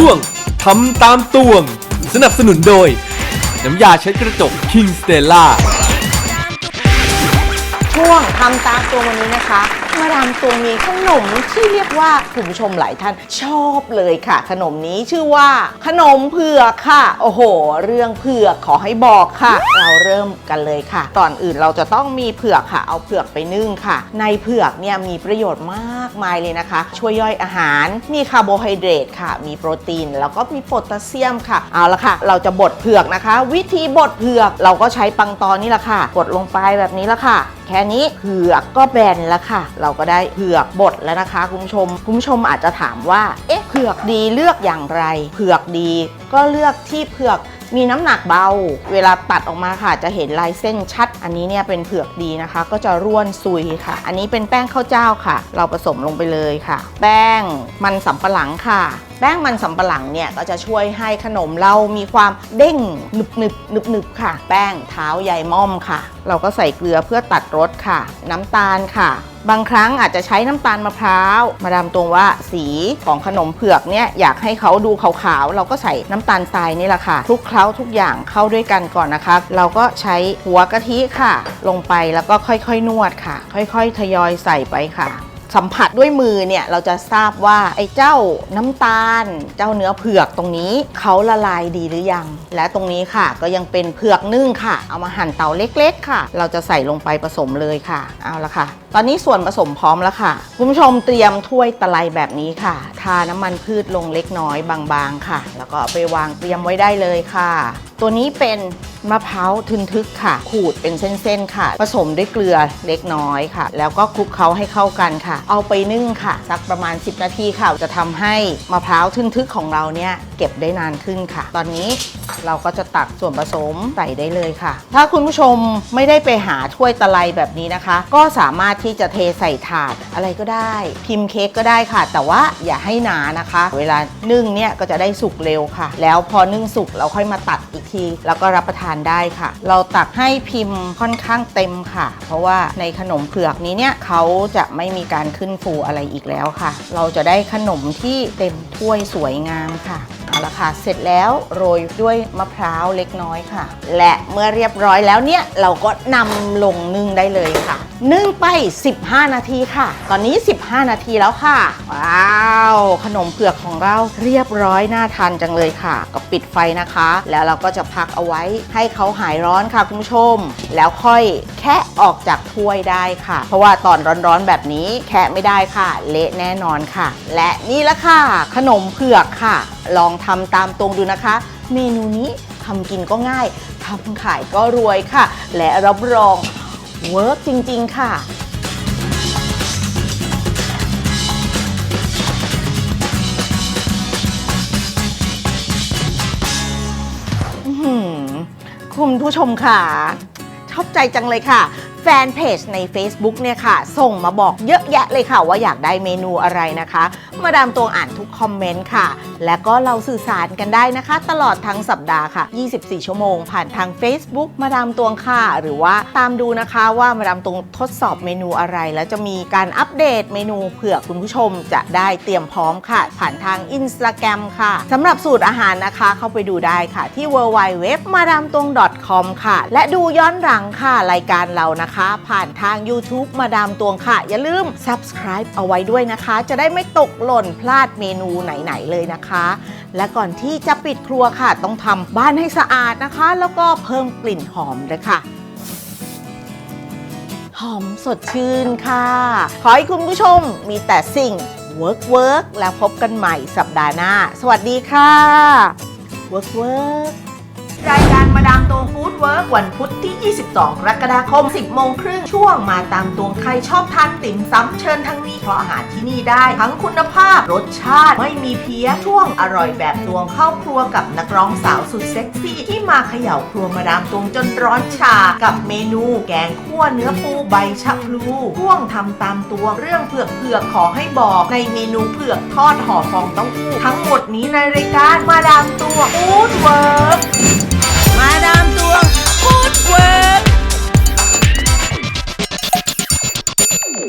ช่วงทำตามตวง สนับสนุนโดย น้ำยาเช็ดกระจก King Stella ช่วงทำตามตัววันนี้นะคะ มาดามตัวมีขนมที่เรียกว่าคุณผู้ชมหลายท่านชอบเลยค่ะ ขนมนี้ชื่อว่าขนมเผือกค่ะ โอ้โห เรื่องเผือกขอให้บอกค่ะ เราเริ่มกันเลยค่ะ ก่อนอื่นเราจะต้องมีเผือกค่ะ เอาเผือกไปนึ่งค่ะ ในเผือกเนี่ยมีประโยชน์มากมายเลยนะคะ ช่วยย่อยอาหาร มีคาร์โบไฮเดรตค่ะ มีโปรตีน แล้วก็มีโพแทสเซียมค่ะ เอาละค่ะ เราจะบดเผือกนะคะ วิธีบดเผือกเราก็ใช้ปังตอนนี่แหละค่ะบดลงไปแบบนี้ละค่ะ แค่นี้เผือกก็แบนแล้วค่ะเราก็ได้เผือกบดแล้วนะคะ คุณผู้ชม คุณผู้ชมอาจจะถามว่า เอ๊ะ เผือกดีเลือกอย่างไร เผือกดีก็เลือกที่เผือกมีน้ำหนักเบา เวลาตัดออกมาค่ะ จะเห็นลายเส้นชัด อันนี้เนี่ยเป็นเผือกดีนะคะ ก็จะร่วนซุยค่ะ อันนี้เป็นแป้งข้าวเจ้าค่ะ เราผสมลงไปเลยค่ะ แป้งมันสำปะหลังค่ะ แป้งมันสำปะหลังเนี่ยก็จะช่วยให้ขนมเรามีความเด้งหนึบหนึบหนึบหนึบค่ะ แป้งเท้าใยม่อมค่ะ เราก็ใส่เกลือเพื่อตัดรสค่ะ น้ำตาลค่ะ บางครั้งอาจจะใช้น้ำตาลมะพร้าว มาดามตรงว่าสีของขนมเผือกเนี่ยอยากให้เขาดูขาวๆ เราก็ใส่น้ำตาลทรายนี่แหละค่ะคลุกเคล้าทุกอย่างเข้าด้วยกันก่อนนะคะ เราก็ใช้หัวกะทิค่ะ ลงไปแล้วก็ค่อยๆนวดค่ะ ค่อยๆ ทยอยใส่ไปค่ะ สัมผัสด้วยมือเนี่ยเราจะทราบว่าไอ้เจ้าน้ำตาล เจ้าเนื้อเผือกตรงนี้เขาละลายดีหรือยัง และตรงนี้ค่ะก็ยังเป็นเผือกนึ่งค่ะ เอามาหั่นเตาเล็กๆ ค่ะ เราจะใส่ลงไปผสมเลยค่ะ เอาละค่ะ ตอนนี้ส่วนผสมพร้อมแล้วค่ะ คุณผู้ชมเตรียมถ้วยตะไลแบบนี้ค่ะ ทาน้ำมันพืชลงเล็กน้อยบางๆค่ะ แล้วก็ไปวางเตรียมไว้ได้เลยค่ะ ตัวนี้เป็นมะพร้าวทึนทึกค่ะ ขูดเป็นเส้นๆค่ะ ผสมด้วยเกลือเล็กน้อยค่ะ แล้วก็คลุกเคล้าให้เข้ากันค่ะ เอาไปนึ่งค่ะ สักประมาณ 10 นาทีค่ะ จะทำให้มะพร้าวทึนทึกของเราเนี่ยเก็บได้นานขึ้นค่ะ ตอนนี้เราก็จะตักส่วนผสมใส่ได้เลยค่ะ ถ้าคุณผู้ชมไม่ได้ไปหาถ้วยตะไลแบบนี้นะคะ ก็สามารถที่จะเทใส่ถาดอะไรก็ได้ พิมพ์เค้กก็ได้ค่ะ แต่ว่าอย่าให้หนานะคะ เวลานึ่งเนี่ยก็จะได้สุกเร็วค่ะ แล้วพอนึ่งสุกเราค่อยมาตัดอีกที แล้วก็รับประทานได้ค่ะ เราตักให้พิมพ์ค่อนข้างเต็มค่ะ เพราะว่าในขนมเผือกนี้เนี่ยเขาจะไม่มีการขึ้นฟูอะไรอีกแล้วค่ะ เราจะได้ขนมที่เต็มถ้วยสวยงามค่ะเอาละค่ะ เสร็จแล้วโรยด้วยมะพร้าวเล็กน้อยค่ะ และเมื่อเรียบร้อยแล้วเนี่ย เราก็นำลงนึ่งได้เลยค่ะ นึ่งไป 15 นาทีค่ะ ตอนนี้ 15 นาทีแล้วค่ะ ว้าว ขนมเผือกของเราเรียบร้อยน่าทานจังเลยค่ะ ก็ปิดไฟนะคะ แล้วเราก็จะพักเอาไว้ ให้เขาหายร้อนค่ะคุณผู้ชม แล้วค่อยแคะออกจากถ้วยได้ค่ะ เพราะว่าตอนร้อนๆแบบนี้แคะไม่ได้ค่ะ เละแน่นอนค่ะ และนี่ละค่ะ ขนมเผือกค่ะ ลองทำตามตรงดูนะคะ เมนูนี้ทำกินก็ง่ายทำขายก็รวยค่ะ และรับรองเวิร์กจริง ๆ ค่ะ คุณผู้ชมค่ะ ชอบใจจังเลยค่ะ ฟนเพจใน Facebook เนี่ยค่ะ ส่งมาบอกเยอะแยะเลยค่ะ ว่าอยากได้เมนูอะไรนะคะ มาดามตวงอ่านทุกคอมเมนต์ค่ะ และก็เราสื่อสารกันได้นะคะ ตลอดทั้งสัปดาห์ค่ะ 24 ชั่วโมง ผ่านทาง Facebook มาดามตวงค่ะ หรือว่าตามดูนะคะว่ามาดามตวงทดสอบเมนูอะไร แล้วจะมีการอัปเดตเมนูเผื่อคุณผู้ชมจะได้เตรียมพร้อมค่ะ ผ่านทาง Instagram ค่ะสำหรับสูตรอาหารนะคะ เข้าไปดูได้ค่ะที่ w w w m a d a m t o n g com ค่ะ และดูย้อนหลังค่ะรายการเรานะคะผ่านทาง YouTube มาดามตวงค่ะ อย่าลืม subscribe เอาไว้ด้วยนะคะ จะได้ไม่ตกหล่นพลาดเมนูไหนๆเลยนะคะ และก่อนที่จะปิดครัวค่ะ ต้องทำบ้านให้สะอาดนะคะ แล้วก็เพิ่มกลิ่นหอมเลยค่ะหอมสดชื่นค่ะ ขอให้คุณผู้ชมมีแต่สิ่ง work work แล้วพบกันใหม่สัปดาห์หน้า สวัสดีค่ะ work work เวิร์กวันพุธที่ 22 กรกฎาคม 10 โมงครึ่ง ช่วงมาตามตวงใครชอบทานติ่มซ้ำเชิญทั้งนี้เพราะอาหารที่นี่ได้ ทั้งคุณภาพรสชาติไม่มีเพี้ย ช่วงอร่อยแบบตวงเข้าครัวกับนักร้องสาวสุดเซ็กซี่ ที่มาเขย่าครัวมาดามตวงจนร้อนชา กับเมนูแกงคั่วเนื้อปูใบชะพลูช่วงทำตามตัวเรื่องเผือกเผือกขอให้บอกในเมนูเผือกทอดห่อฟองเต้าหู้ทั้งหมดนี้ในรายการมาดามตวงฟู้ดเวิร์